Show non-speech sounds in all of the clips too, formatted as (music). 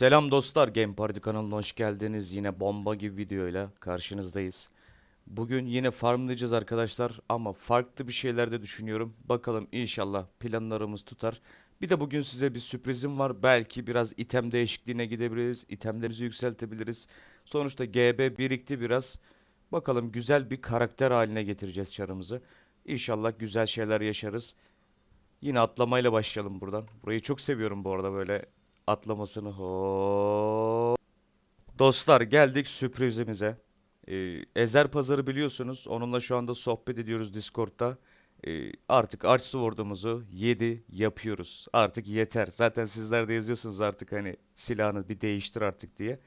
Selam dostlar, Game Party kanalına hoş geldiniz. Yine bomba gibi videoyla karşınızdayız. Bugün yine farmlayacağız arkadaşlar ama farklı bir şeyler de düşünüyorum. Bakalım inşallah planlarımız tutar. Bir de bugün size bir sürprizim var. Belki biraz item değişikliğine gidebiliriz. İtemlerimizi yükseltebiliriz. Sonuçta GB birikti biraz. Bakalım güzel bir karakter haline getireceğiz çarımızı. İnşallah güzel şeyler yaşarız. Yine atlamayla başlayalım buradan. Burayı çok seviyorum bu arada böyle atlamasını. Hop. Dostlar geldik sürprizimize. Ee, Ezer Pazarı biliyorsunuz. Onunla şu anda sohbet ediyoruz Discord'da. Ee, artık Archsword'umuzu 7 yapıyoruz. Artık yeter. Zaten sizler de yazıyorsunuz artık hani silahını bir değiştir artık diye.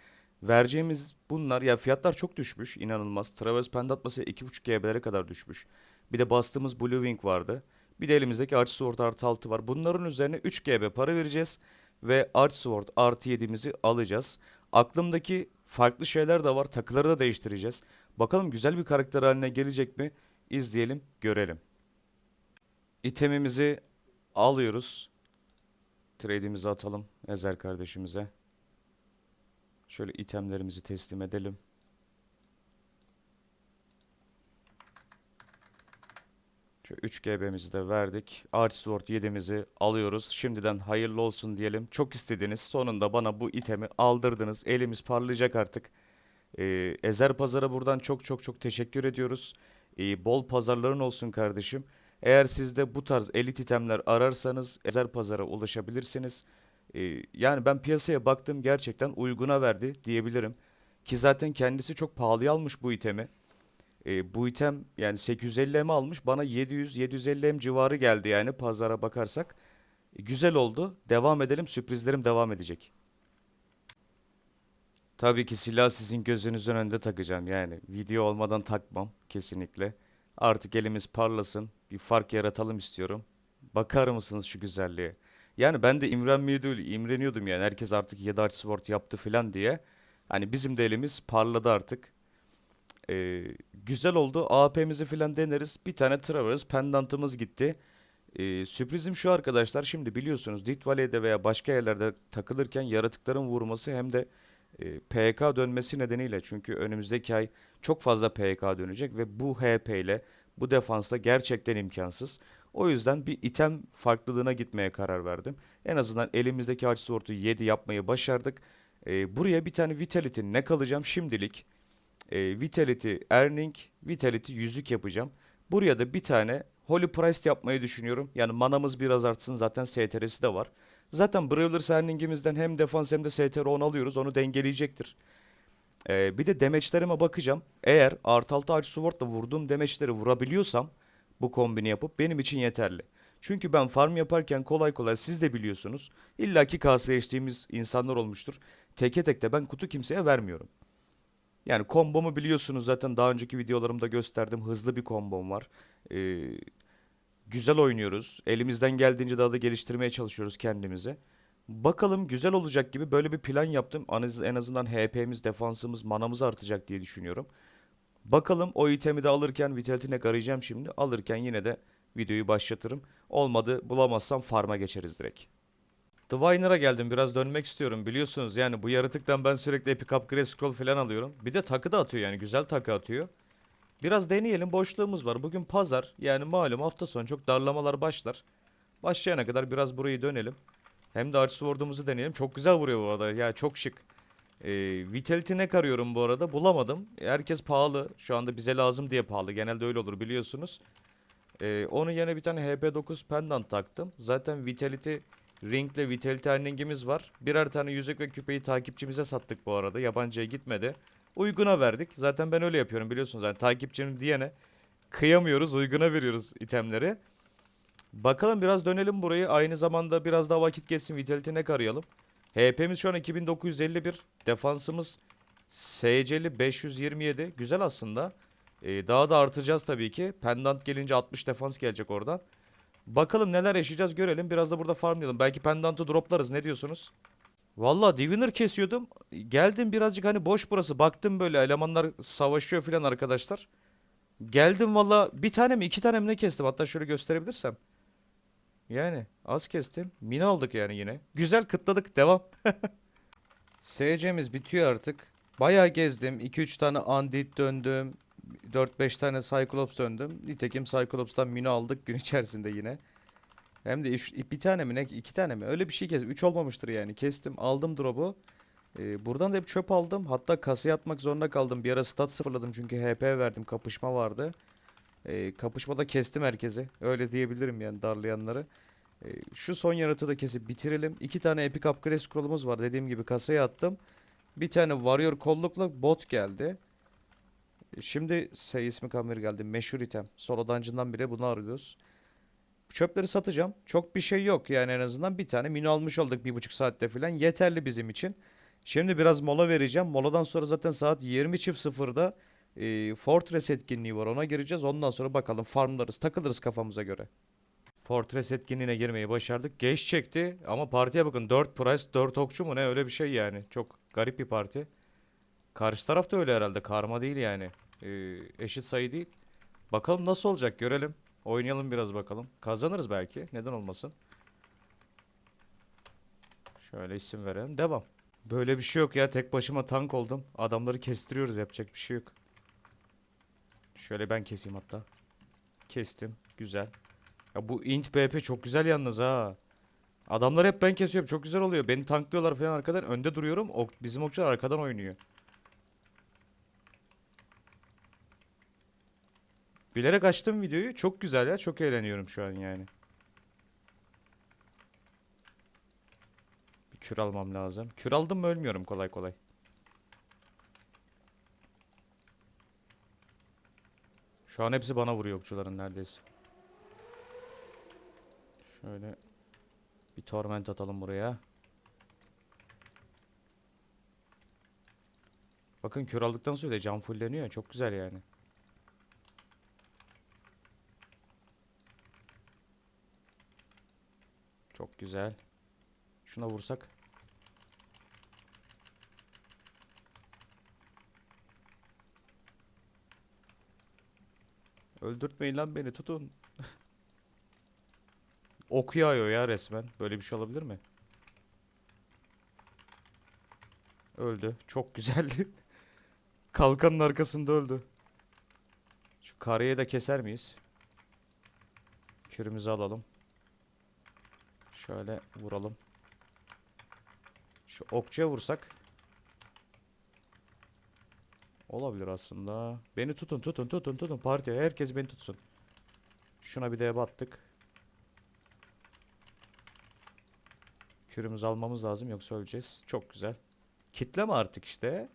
Vereceğimiz bunlar ya fiyatlar çok düşmüş inanılmaz. Traverse Pendant mesela 2.5 GB'lere kadar düşmüş. Bir de bastığımız Blue Wing vardı. Bir de elimizdeki Archsword artı 6 var. Bunların üzerine 3 GB para vereceğiz ve Archsword artı 7'mizi alacağız. Aklımdaki farklı şeyler de var. Takıları da değiştireceğiz. Bakalım güzel bir karakter haline gelecek mi? İzleyelim, görelim. İtemimizi alıyoruz. Trade'imizi atalım Ezer kardeşimize. Şöyle itemlerimizi teslim edelim. Şöyle 3 GB'mizi de verdik. Archsword 7'mizi alıyoruz. Şimdiden hayırlı olsun diyelim. Çok istediniz. Sonunda bana bu itemi aldırdınız. Elimiz parlayacak artık. Ee, Ezer Pazar'a buradan çok çok çok teşekkür ediyoruz. Ee, bol pazarların olsun kardeşim. Eğer siz de bu tarz elit itemler ararsanız Ezer Pazar'a ulaşabilirsiniz. Ee, yani ben piyasaya baktım gerçekten uyguna verdi diyebilirim. Ki zaten kendisi çok pahalıya almış bu itemi. E, bu item yani 850 M almış bana 700-750 M civarı geldi yani pazara bakarsak. E, güzel oldu. Devam edelim sürprizlerim devam edecek. Tabii ki silah sizin gözünüzün önünde takacağım yani video olmadan takmam kesinlikle. Artık elimiz parlasın bir fark yaratalım istiyorum. Bakar mısınız şu güzelliğe? Yani ben de imrenmiyordu, imreniyordum yani herkes artık 7 Arch Sword yaptı falan diye. Hani bizim de elimiz parladı artık. Ee, güzel oldu. AP'mizi falan deneriz. Bir tane Traverse pendantımız gitti. Ee, sürprizim şu arkadaşlar. Şimdi biliyorsunuz Dit Valley'de veya başka yerlerde takılırken yaratıkların vurması hem de e, PK dönmesi nedeniyle çünkü önümüzdeki ay çok fazla PK dönecek ve bu HP ile bu defansla gerçekten imkansız. O yüzden bir item farklılığına gitmeye karar verdim. En azından elimizdeki Arch Sword'u 7 yapmayı başardık. Ee, buraya bir tane Vitality ne kalacağım şimdilik e, Vitality Earning, Vitality yüzük yapacağım. Buraya da bir tane Holy Priest yapmayı düşünüyorum. Yani manamız biraz artsın zaten STR'si de var. Zaten Brawlers Earning'imizden hem defans hem de STR 10 alıyoruz. Onu dengeleyecektir. E, bir de damage'lerime bakacağım. Eğer artı 6 Arch Sword'la vurduğum damage'leri vurabiliyorsam bu kombini yapıp benim için yeterli. Çünkü ben farm yaparken kolay kolay siz de biliyorsunuz. illaki kasleştiğimiz insanlar olmuştur. Teke tek de ben kutu kimseye vermiyorum. Yani kombomu biliyorsunuz zaten daha önceki videolarımda gösterdim. Hızlı bir kombom var. Ee, güzel oynuyoruz. Elimizden geldiğince daha da geliştirmeye çalışıyoruz kendimizi. Bakalım güzel olacak gibi böyle bir plan yaptım. En azından HP'miz, defansımız, manamız artacak diye düşünüyorum. Bakalım o itemi de alırken Vitality'ne arayacağım şimdi. Alırken yine de videoyu başlatırım. Olmadı bulamazsam farma geçeriz direkt. Diviner'a geldim biraz dönmek istiyorum biliyorsunuz yani bu yaratıktan ben sürekli Epic Upgrade Scroll falan alıyorum. Bir de takı da atıyor yani güzel takı atıyor. Biraz deneyelim boşluğumuz var. Bugün pazar yani malum hafta sonu çok darlamalar başlar. Başlayana kadar biraz burayı dönelim. Hem de Arch Sword'umuzu deneyelim. Çok güzel vuruyor bu arada ya çok şık. Ee, Vitality ne arıyorum bu arada bulamadım. Herkes pahalı şu anda bize lazım diye pahalı genelde öyle olur biliyorsunuz. Ee, onun yerine bir tane HP9 pendant taktım. Zaten Vitality Ring ile Vitality Earning'imiz var. Birer tane yüzük ve küpeyi takipçimize sattık bu arada. Yabancıya gitmedi. Uyguna verdik. Zaten ben öyle yapıyorum biliyorsunuz. Yani takipçinin diyene kıyamıyoruz. Uyguna veriyoruz itemleri. Bakalım biraz dönelim burayı. Aynı zamanda biraz daha vakit geçsin. Vitality ne arayalım. HP'miz şu an 2951. Defansımız SC'li 527. Güzel aslında. Ee, daha da artacağız tabii ki. Pendant gelince 60 defans gelecek oradan. Bakalım neler yaşayacağız görelim. Biraz da burada farmlayalım. Belki pendantı droplarız. Ne diyorsunuz? Valla Diviner kesiyordum. Geldim birazcık hani boş burası. Baktım böyle elemanlar savaşıyor filan arkadaşlar. Geldim valla bir tane mi iki tane mi ne kestim. Hatta şöyle gösterebilirsem. Yani az kestim. Mini aldık yani yine. Güzel kıtladık. Devam. (laughs) SC'miz bitiyor artık. Bayağı gezdim. 2-3 tane Andit döndüm. 4-5 tane Cyclops döndüm. Nitekim Cyclops'tan mini aldık gün içerisinde yine. Hem de bir tane mi ne? iki tane mi? Öyle bir şey kestim. 3 olmamıştır yani. Kestim. Aldım drop'u. Ee, buradan da hep çöp aldım. Hatta kasaya atmak zorunda kaldım. Bir ara stat sıfırladım çünkü HP verdim. Kapışma vardı. Ee, kapışmada kestim herkesi. Öyle diyebilirim yani darlayanları. Ee, şu son yaratığı da kesip bitirelim. İki tane epic upgrade scroll'umuz var. Dediğim gibi kasaya attım. Bir tane warrior kollukla bot geldi. Şimdi şey ismi kamir geldi. Meşhur item. Solo dungeon'dan bile bunu arıyoruz. Çöpleri satacağım. Çok bir şey yok yani en azından bir tane mini almış olduk bir buçuk saatte falan. Yeterli bizim için. Şimdi biraz mola vereceğim. Moladan sonra zaten saat 20.00'da e, Fortress etkinliği var. Ona gireceğiz. Ondan sonra bakalım farmlarız, takılırız kafamıza göre. Fortress etkinliğine girmeyi başardık. Geç çekti ama partiye bakın 4 price 4 okçu mu ne öyle bir şey yani. Çok garip bir parti. Karşı taraf da öyle herhalde. Karma değil yani. Ee, eşit sayı değil. Bakalım nasıl olacak görelim. Oynayalım biraz bakalım. Kazanırız belki. Neden olmasın. Şöyle isim verelim. Devam. Böyle bir şey yok ya. Tek başıma tank oldum. Adamları kestiriyoruz. Yapacak bir şey yok. Şöyle ben keseyim hatta. Kestim. Güzel. Ya bu int BP çok güzel yalnız ha. Adamlar hep ben kesiyorum. Çok güzel oluyor. Beni tanklıyorlar falan arkadan. Önde duruyorum. Ok, bizim okçular arkadan oynuyor. Bilerek açtım videoyu. Çok güzel ya. Çok eğleniyorum şu an yani. Bir kür almam lazım. Kür aldım mı ölmüyorum kolay kolay. Şu an hepsi bana vuruyor okçuların neredeyse. Şöyle bir torment atalım buraya. Bakın kür aldıktan sonra da can fulleniyor. Çok güzel yani. Çok güzel. Şuna vursak. Öldürtmeyin lan beni tutun. (laughs) Ok yağıyor ya resmen. Böyle bir şey olabilir mi? Öldü. Çok güzeldi. (laughs) Kalkanın arkasında öldü. Şu karıyı da keser miyiz? Kürümüzü alalım. Şöyle vuralım. Şu okçuya vursak. Olabilir aslında. Beni tutun tutun tutun tutun partiye. Herkes beni tutsun. Şuna bir de battık. Kürümüzü almamız lazım yoksa öleceğiz. Çok güzel. Kitleme artık işte.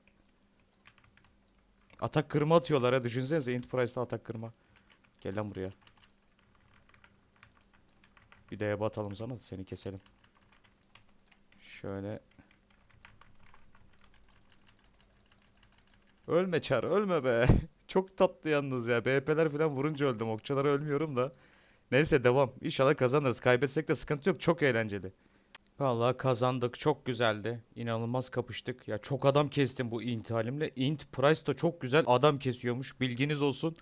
Atak kırma atıyorlar ya. Düşünsenize Int Price'da atak kırma. Gel lan buraya. Bir de batalım sana seni keselim. Şöyle. Ölme çar ölme be. (laughs) Çok tatlı yalnız ya. BP'ler falan vurunca öldüm. Okçalara ölmüyorum da. Neyse devam. İnşallah kazanırız. Kaybetsek de sıkıntı yok. Çok eğlenceli. Vallahi kazandık. Çok güzeldi. İnanılmaz kapıştık. Ya çok adam kestim bu int halimle. Int Price da çok güzel adam kesiyormuş. Bilginiz olsun.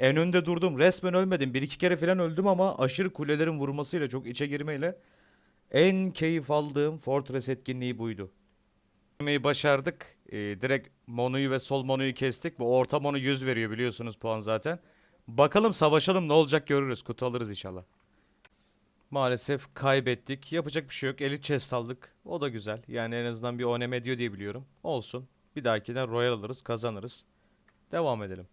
En önde durdum. Resmen ölmedim. Bir iki kere falan öldüm ama aşırı kulelerin vurmasıyla çok içe girmeyle en keyif aldığım Fortress etkinliği buydu. Başardık. Ee, direkt Monu'yu ve sol Monu'yu kestik. Bu orta Monu 100 veriyor biliyorsunuz puan zaten. Bakalım savaşalım ne olacak görürüz. Kutu alırız inşallah. Maalesef kaybettik. Yapacak bir şey yok. Elit chest aldık. O da güzel. Yani en azından bir ONM ediyor diye biliyorum. Olsun. Bir dahakinden Royal alırız, kazanırız. Devam edelim.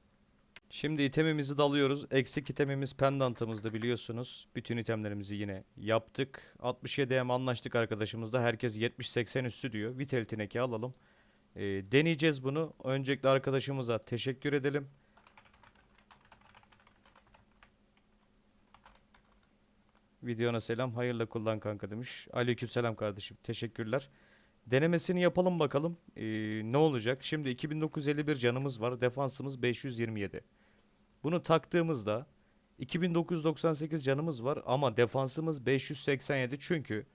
Şimdi itemimizi dalıyoruz. Eksik itemimiz pendantımızdı biliyorsunuz. Bütün itemlerimizi yine yaptık. 67M anlaştık arkadaşımızla. Herkes 70-80 üstü diyor. Vitality Neck'i alalım. Ee, deneyeceğiz bunu. Öncelikle arkadaşımıza teşekkür edelim. Videona selam. Hayırlı kullan kanka demiş. Aleykümselam kardeşim. Teşekkürler. Denemesini yapalım bakalım. Ee, ne olacak? Şimdi 2951 canımız var. Defansımız 527. Bunu taktığımızda 2998 canımız var ama defansımız 587 çünkü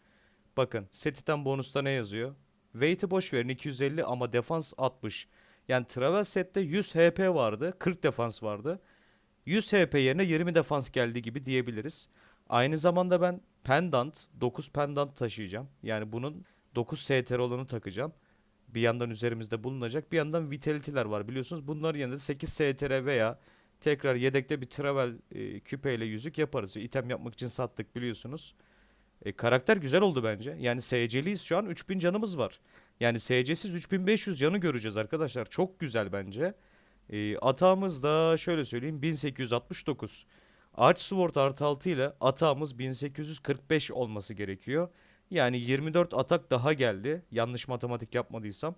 bakın setitten bonusta ne yazıyor? Weight'i boş verin 250 ama defans 60. Yani travel sette 100 HP vardı, 40 defans vardı. 100 HP yerine 20 defans geldi gibi diyebiliriz. Aynı zamanda ben pendant, 9 pendant taşıyacağım. Yani bunun 9 STR olanı takacağım. bir yandan üzerimizde bulunacak. Bir yandan vitality'ler var biliyorsunuz. Bunların yanında 8 STR veya tekrar yedekte bir travel e, küpeyle yüzük yaparız. İtem yapmak için sattık biliyorsunuz. E, karakter güzel oldu bence. Yani SC'liyiz şu an 3000 canımız var. Yani SC'siz 3500 canı göreceğiz arkadaşlar. Çok güzel bence. E, atağımız da şöyle söyleyeyim 1869. Arch Sword artı 6 ile atağımız 1845 olması gerekiyor. Yani 24 atak daha geldi. Yanlış matematik yapmadıysam.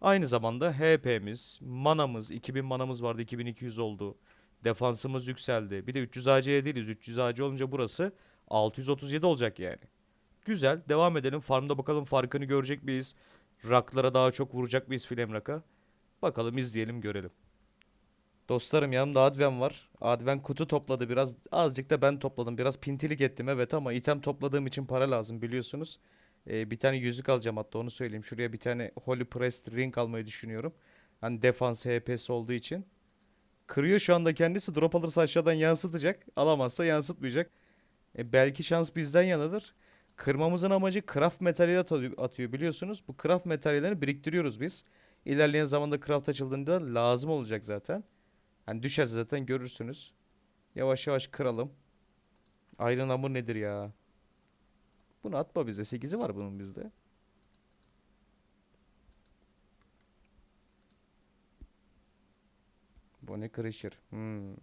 Aynı zamanda HP'miz, manamız, 2000 manamız vardı 2200 oldu. Defansımız yükseldi. Bir de 300 AC'ye değiliz. 300 AC olunca burası 637 olacak yani. Güzel. Devam edelim. Farmda bakalım farkını görecek miyiz? Raklara daha çok vuracak mıyız Flamrak'a? Bakalım izleyelim görelim. Dostlarım yanımda Adven var. Adven kutu topladı biraz. Azıcık da ben topladım. Biraz pintilik ettim evet ama item topladığım için para lazım biliyorsunuz. Ee, bir tane yüzük alacağım hatta onu söyleyeyim. Şuraya bir tane Holy Pressed Ring almayı düşünüyorum. Hani defans HP'si olduğu için. Kırıyor şu anda kendisi. Drop alırsa aşağıdan yansıtacak. Alamazsa yansıtmayacak. E, belki şans bizden yanadır. Kırmamızın amacı craft materyali atıyor, atıyor biliyorsunuz. Bu craft materyallerini biriktiriyoruz biz. İlerleyen zamanda craft açıldığında lazım olacak zaten. Hani düşerse zaten görürsünüz. Yavaş yavaş kıralım. Iron hamur nedir ya? Bunu atma bize. 8'i var bunun bizde. Bu ne kırışır? Hmm.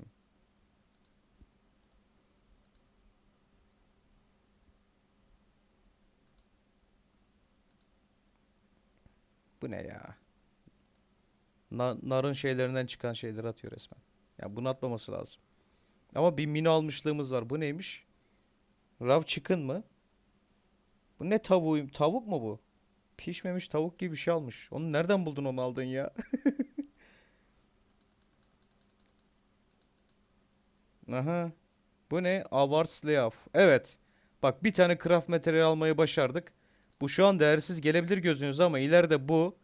Bu ne ya? Na- narın şeylerinden çıkan şeyleri atıyor resmen. Ya bunu atmaması lazım. Ama bir mini almışlığımız var. Bu neymiş? Raw chicken mı? Bu ne tavuğuyum? Tavuk mu bu? Pişmemiş tavuk gibi bir şey almış. Onu nereden buldun onu aldın ya? (laughs) Aha. Bu ne? Avar Slav. Evet. Bak bir tane craft materyal almayı başardık. Bu şu an değersiz gelebilir gözünüze ama ileride bu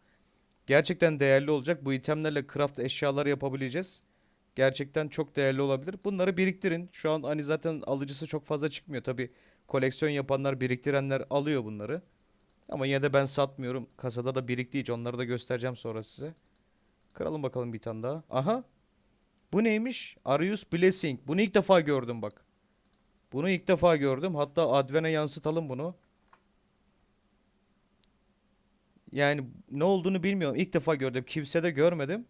gerçekten değerli olacak. Bu itemlerle craft eşyalar yapabileceğiz. Gerçekten çok değerli olabilir. Bunları biriktirin. Şu an hani zaten alıcısı çok fazla çıkmıyor. Tabi koleksiyon yapanlar, biriktirenler alıyor bunları. Ama yine de ben satmıyorum. Kasada da birikti hiç. Onları da göstereceğim sonra size. Kıralım bakalım bir tane daha. Aha. Bu neymiş? Arius Blessing. Bunu ilk defa gördüm bak. Bunu ilk defa gördüm. Hatta Adven'e yansıtalım bunu. Yani ne olduğunu bilmiyorum. İlk defa gördüm. Kimse de görmedim.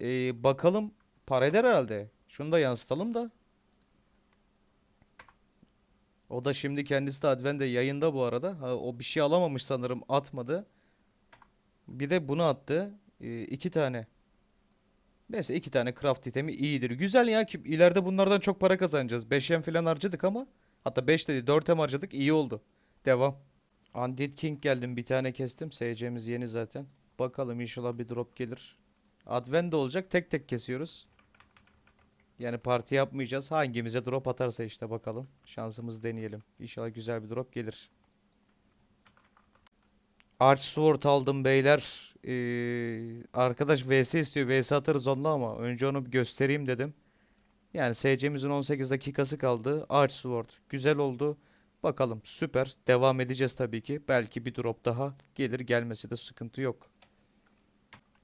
Ee, bakalım para eder herhalde. Şunu da yansıtalım da. O da şimdi kendisi de Adven'de yayında bu arada. Ha, o bir şey alamamış sanırım atmadı. Bir de bunu attı. Ee, iki tane. Neyse iki tane craft itemi iyidir. Güzel ya ki ileride bunlardan çok para kazanacağız. 5M falan harcadık ama hatta 5 dedi 4M harcadık iyi oldu. Devam. Undead King geldim bir tane kestim. SC'miz yeni zaten. Bakalım inşallah bir drop gelir. Advent olacak tek tek kesiyoruz. Yani parti yapmayacağız. Hangimize drop atarsa işte bakalım. Şansımızı deneyelim. İnşallah güzel bir drop gelir. Arch Sword aldım beyler. Ee, arkadaş VS istiyor. VS atarız onunla ama önce onu bir göstereyim dedim. Yani SC'mizin 18 dakikası kaldı. Arch Sword güzel oldu. Bakalım süper. Devam edeceğiz tabii ki. Belki bir drop daha gelir. Gelmesi de sıkıntı yok.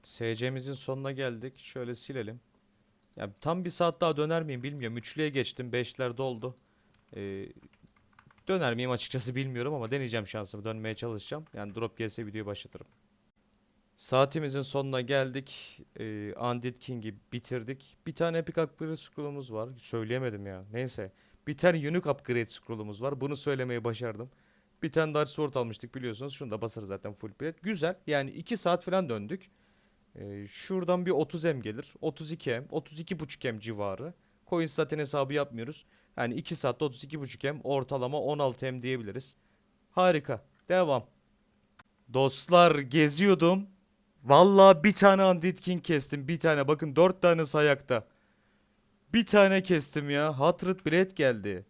SC'mizin sonuna geldik. Şöyle silelim. Ya tam bir saat daha döner miyim bilmiyorum. Üçlüye geçtim. Beşler doldu. Ee, döner miyim açıkçası bilmiyorum ama deneyeceğim şansımı. Dönmeye çalışacağım. Yani drop gelse videoyu başlatırım. Saatimizin sonuna geldik. Ee, Undead King'i bitirdik. Bir tane Epic Upgrade Scroll'umuz var. Söyleyemedim ya. Neyse. Bir tane Unique Upgrade Scroll'umuz var. Bunu söylemeyi başardım. Bir tane Dark Sword almıştık biliyorsunuz. Şunu da basarız zaten full plate. Güzel. Yani 2 saat falan döndük. Ee, şuradan bir 30M gelir. 32M, 32.5M civarı. Coins zaten hesabı yapmıyoruz. Yani 2 saatte 32.5M ortalama 16M diyebiliriz. Harika. Devam. Dostlar geziyordum. Vallahi bir tane Undead King kestim. Bir tane. Bakın 4 tane sayakta. Bir tane kestim ya. Hatred Blade geldi.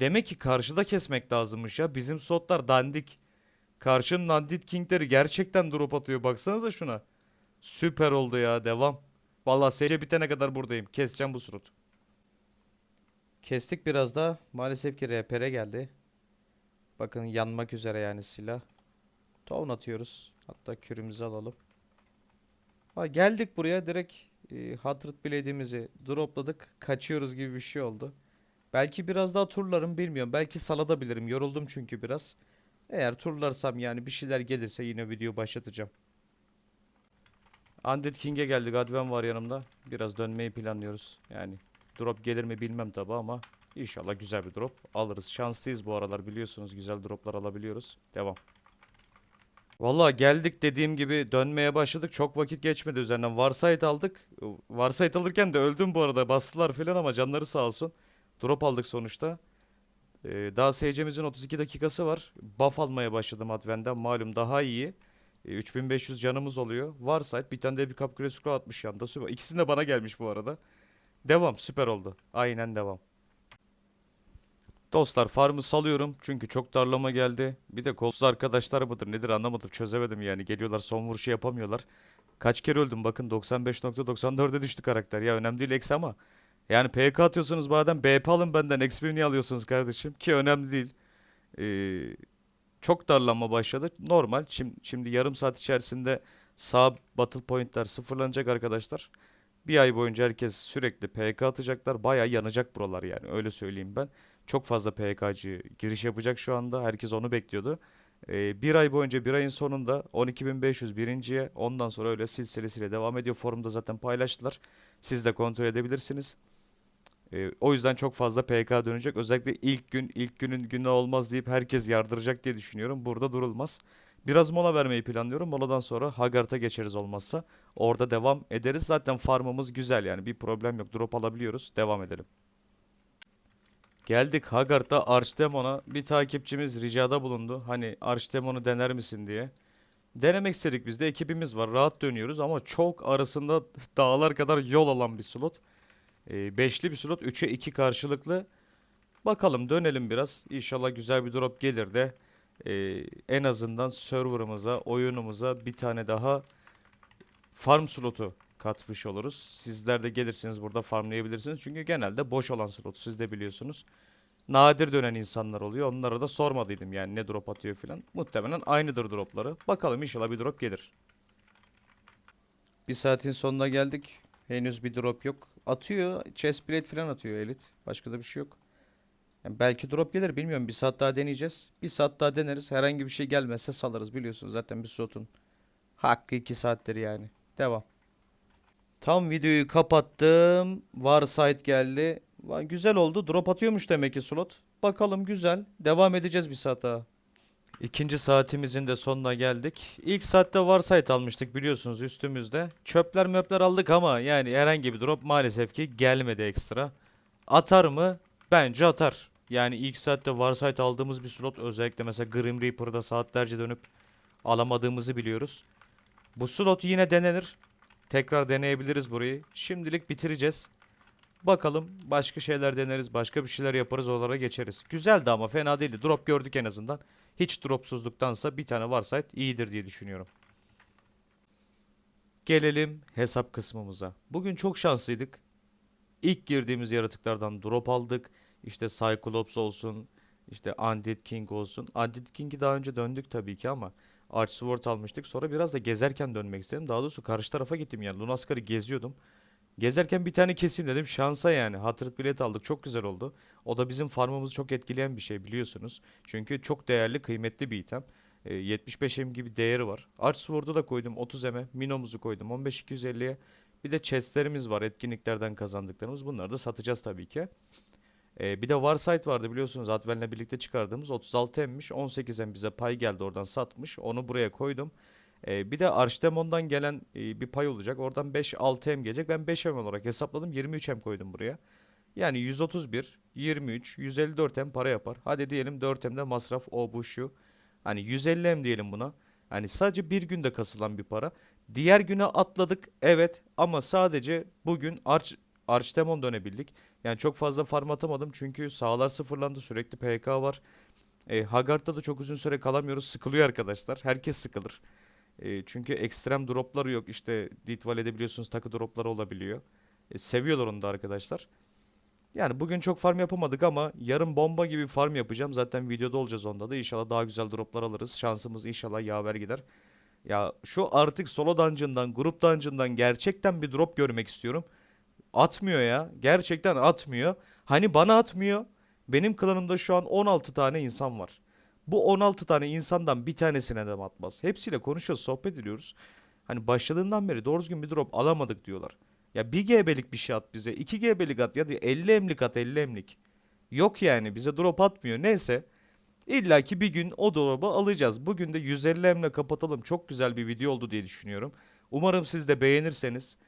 Demek ki karşıda kesmek lazımmış ya. Bizim slotlar dandik. Karşının Undead King'leri gerçekten drop atıyor. Baksanıza şuna. Süper oldu ya. Devam. Vallahi SC bitene kadar buradayım. Keseceğim bu slot. Kestik biraz da. Maalesef ki RPR geldi. Bakın yanmak üzere yani silah. Town atıyoruz. Hatta kürümüzü alalım. Ha, geldik buraya direkt e, Hatred Blade'imizi dropladık. Kaçıyoruz gibi bir şey oldu. Belki biraz daha turlarım bilmiyorum. Belki saladabilirim. Yoruldum çünkü biraz. Eğer turlarsam yani bir şeyler gelirse yine video başlatacağım. Undead King'e geldik. Adven var yanımda. Biraz dönmeyi planlıyoruz. Yani drop gelir mi bilmem tabi ama inşallah güzel bir drop alırız. Şanslıyız bu aralar biliyorsunuz. Güzel droplar alabiliyoruz. Devam. Vallahi geldik dediğim gibi dönmeye başladık. Çok vakit geçmedi üzerinden. Varsight aldık. Varsight alırken de öldüm bu arada. Bastılar falan ama canları sağ olsun. Drop aldık sonuçta. Ee, daha SC'mizin 32 dakikası var. Buff almaya başladım Adven'den. Malum daha iyi. Ee, 3500 canımız oluyor. Varsight bir tane de bir Cup Crest Scroll atmış yanında. Süper. İkisinin de bana gelmiş bu arada. Devam süper oldu. Aynen devam. Dostlar farmı salıyorum çünkü çok darlama geldi. Bir de kolsuz arkadaşlar mıdır nedir anlamadım çözemedim yani. Geliyorlar son vuruşu yapamıyorlar. Kaç kere öldüm bakın 95.94'e düştü karakter. Ya önemli değil eksi ama. Yani PK atıyorsunuz bazen BP alın benden XP niye alıyorsunuz kardeşim? Ki önemli değil. Ee, çok darlanma başladı. Normal. Şimdi, şimdi yarım saat içerisinde sağ battle pointler sıfırlanacak arkadaşlar. Bir ay boyunca herkes sürekli PK atacaklar. Bayağı yanacak buralar yani öyle söyleyeyim ben. Çok fazla PK'cı giriş yapacak şu anda. Herkes onu bekliyordu. Ee, bir ay boyunca bir ayın sonunda 12.500 birinciye ondan sonra öyle silsilesiyle devam ediyor. Forumda zaten paylaştılar. Siz de kontrol edebilirsiniz. Ee, o yüzden çok fazla PK dönecek. Özellikle ilk gün, ilk günün günü olmaz deyip herkes yardıracak diye düşünüyorum. Burada durulmaz. Biraz mola vermeyi planlıyorum. Moladan sonra Hagart'a geçeriz olmazsa. Orada devam ederiz. Zaten farmımız güzel yani bir problem yok. Drop alabiliyoruz. Devam edelim. Geldik Hagart'ta Archdemon'a. Bir takipçimiz ricada bulundu. Hani Archdemon'u dener misin diye. Denemek istedik biz de. Ekibimiz var. Rahat dönüyoruz ama çok arasında (laughs) dağlar kadar yol alan bir slot. Ee, beşli bir slot. 3'e 2 karşılıklı. Bakalım dönelim biraz. İnşallah güzel bir drop gelir de ee, en azından serverımıza, oyunumuza bir tane daha farm slotu katmış oluruz. Sizler de gelirsiniz burada farmlayabilirsiniz. Çünkü genelde boş olan slot siz de biliyorsunuz. Nadir dönen insanlar oluyor. Onlara da sormadıydım yani ne drop atıyor filan. Muhtemelen aynıdır dropları. Bakalım inşallah bir drop gelir. Bir saatin sonuna geldik. Henüz bir drop yok. Atıyor. Chest plate falan atıyor elit. Başka da bir şey yok. Yani belki drop gelir bilmiyorum. Bir saat daha deneyeceğiz. Bir saat daha deneriz. Herhangi bir şey gelmezse salarız biliyorsunuz. Zaten bir slotun hakkı 2 saattir yani. Devam. Tam videoyu kapattım. Varsite geldi. Güzel oldu. Drop atıyormuş demek ki slot. Bakalım güzel. Devam edeceğiz bir saat daha. İkinci saatimizin de sonuna geldik. İlk saatte Varsite almıştık biliyorsunuz üstümüzde. Çöpler möpler aldık ama yani herhangi bir drop maalesef ki gelmedi ekstra. Atar mı? Bence atar. Yani ilk saatte Varsite aldığımız bir slot özellikle mesela Grim Reaper'da saatlerce dönüp alamadığımızı biliyoruz. Bu slot yine denenir. Tekrar deneyebiliriz burayı. Şimdilik bitireceğiz. Bakalım başka şeyler deneriz, başka bir şeyler yaparız, oralara geçeriz. Güzeldi ama fena değildi. Drop gördük en azından. Hiç dropsuzluktansa bir tane varsayt iyidir diye düşünüyorum. Gelelim hesap kısmımıza. Bugün çok şanslıydık. İlk girdiğimiz yaratıklardan drop aldık. İşte Cyclops olsun, işte Undead King olsun. Undead King'i daha önce döndük tabii ki ama Archsword almıştık. Sonra biraz da gezerken dönmek istedim. Daha doğrusu karşı tarafa gittim yani. Lunaskar'ı geziyordum. Gezerken bir tane keseyim dedim. Şansa yani. Hatred bilet aldık. Çok güzel oldu. O da bizim farmımızı çok etkileyen bir şey biliyorsunuz. Çünkü çok değerli, kıymetli bir item. Ee, 75 M gibi değeri var. Archsword'u da koydum 30 M'e. Minomuzu koydum 15-250'ye. Bir de chestlerimiz var etkinliklerden kazandıklarımız. Bunları da satacağız tabii ki. Ee, bir de Warsight vardı biliyorsunuz Advel'le birlikte çıkardığımız 36 M'miş 18 M bize pay geldi oradan satmış onu buraya koydum. Ee, bir de Archdemon'dan gelen e, bir pay olacak oradan 5-6 M gelecek ben 5 M olarak hesapladım 23 M koydum buraya. Yani 131, 23, 154 M para yapar. Hadi diyelim 4 M'de masraf o bu şu. Hani 150 M diyelim buna. Hani sadece bir günde kasılan bir para. Diğer güne atladık evet ama sadece bugün Arch Archdemon dönebildik. Yani çok fazla farm atamadım çünkü sahalar sıfırlandı sürekli PK var. E, Haggard'da da çok uzun süre kalamıyoruz. Sıkılıyor arkadaşlar. Herkes sıkılır. E, çünkü ekstrem dropları yok. İşte Death Valley'de biliyorsunuz takı dropları olabiliyor. E, seviyorlar onu da arkadaşlar. Yani bugün çok farm yapamadık ama yarın bomba gibi farm yapacağım. Zaten videoda olacağız onda da. İnşallah daha güzel droplar alırız. Şansımız inşallah yaver gider. Ya şu artık solo dungeon'dan, grup dungeon'dan gerçekten bir drop görmek istiyorum. Atmıyor ya. Gerçekten atmıyor. Hani bana atmıyor. Benim klanımda şu an 16 tane insan var. Bu 16 tane insandan bir tanesine de atmaz. Hepsiyle konuşuyoruz, sohbet ediyoruz. Hani başladığından beri doğru düzgün bir drop alamadık diyorlar. Ya 1 GB'lik bir şey at bize. 2 GB'lik at ya da 50 emlik at 50 emlik. Yok yani bize drop atmıyor. Neyse. İlla ki bir gün o drop'u alacağız. Bugün de 150 emle kapatalım. Çok güzel bir video oldu diye düşünüyorum. Umarım siz de beğenirseniz.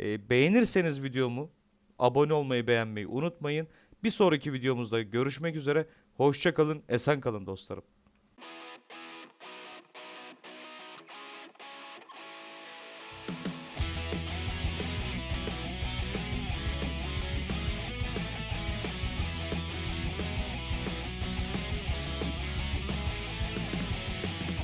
E, beğenirseniz videomu abone olmayı beğenmeyi unutmayın. Bir sonraki videomuzda görüşmek üzere. Hoşça kalın, esen kalın dostlarım.